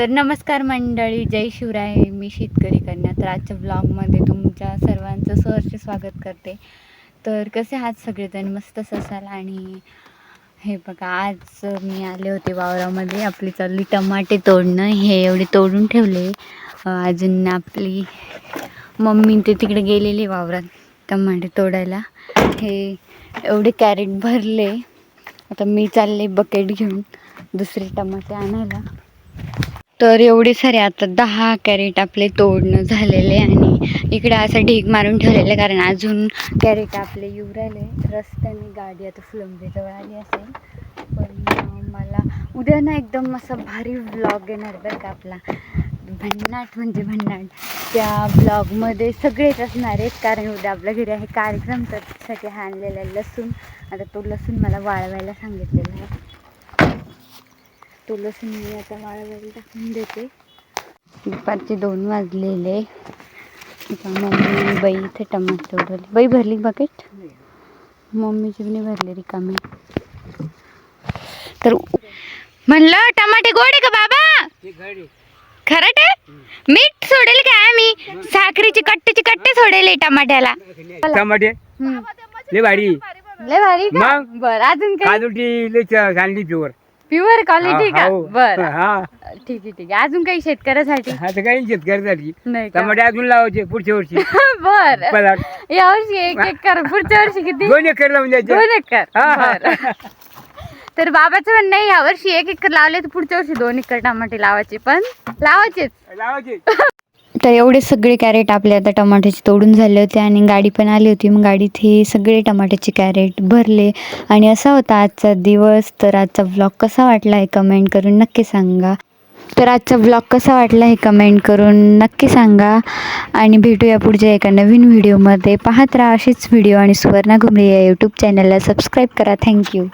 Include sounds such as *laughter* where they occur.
तर नमस्कार मंडळी जय शिवराय. मी शेतकरी कन्या. तर आजच्या ब्लॉगमध्ये तुमच्या सर्वांचं सहर्ष स्वागत करते. तर कसे आहात सगळेजण? मस्तच असाल? आणि हे बघा आज मी आले होते वावरामध्ये. आपली चालली टमाटे तोडणं. हे एवढे तोडून ठेवले. अजून आपली मम्मी ते तिकडे गेलेली वावरात टमाटे तोडायला. हे एवढे कॅरेट भरले. आता मी चालले बकेट घेऊन दुसरे टमाटे आणायला. तर एवढे सारे आता दहा कॅरेट आपले तोडणं झालेले आणि इकडे असं ढीग मारून ठेवलेले कारण अजून कॅरेट आपले येऊ राहिले. रस्त्याने गाडी आता फुलंब्रीजवळ आली असेल. पण मला उद्या ना एकदम असा भारी व्लॉग येणार बरं का आपला. भन्नाट म्हणजे भन्नाट. त्या ब्लॉगमध्ये सगळेच असणार आहेत कारण उद्या आपल्या घरी आहे कार्यक्रम तर त्यासाठी हा आणलेला आहे लसूण. आता तो लसूण मला वाळवायला सांगितलेला आहे. तो लसूण मी आता वाळवायला टाकून देते. दुपारचे दोन वाजलेले. आता मम्मी बाई इथे टमाटे उडवले. बाई भरली बकेट मम्मीची पण भरली रिकामी. तर म्हणलं टमाटे गोड आहे का बाबा? खरं आहे मीठ सोडेल काय आम्ही? साखरेची कट्टेची कट्टे सोडेल टमाट्याला. टमाटे. लय भारी. लय भारी? बर अजून काय काजूटी लय चांगली प्युअर प्युअर क्वालिटी का? हो. बर. हा. ठीक आहे ठीक आहे. अजून काही शेतकऱ्यासाठी? आता काही शेतकऱ्यासाठी नाही का? टमाटे अजून लावायचे पुढच्या वर्षी. *laughs* बर. पलाट या वर्षी एक एक कर. पुढच्या वर्षी किती? दोन एकर लावून द्यायचे. दोन एकर. हा. बर. तर बाबाचं म्हणणं आहे या वर्षी एक एकर लावले तर पुढच्या वर्षी दोन एकर टमाटे लावायचे. पण लावायचेच. लावायचे *laughs* तर एवढे सगळे कॅरेट आपले आता टमाट्याचे तोडून झाले होते आणि गाडी पण आली होती. मग गाडीत हे सगळे टमाट्याचे कॅरेट भरले. आणि असा होता आजचा दिवस. तर आजचा ब्लॉग कसा वाटला हे कमेंट करून नक्की सांगा. तर आजचा ब्लॉग कसा वाटला हे कमेंट करून नक्की सांगा. आणि भेटूया पुढच्या एका नवीन व्हिडिओमध्ये पाहत राहा असेच व्हिडिओ आणि सुवर्णा घुमरे या यूट्यूब चॅनलला सबस्क्राईब करा. थँक्यू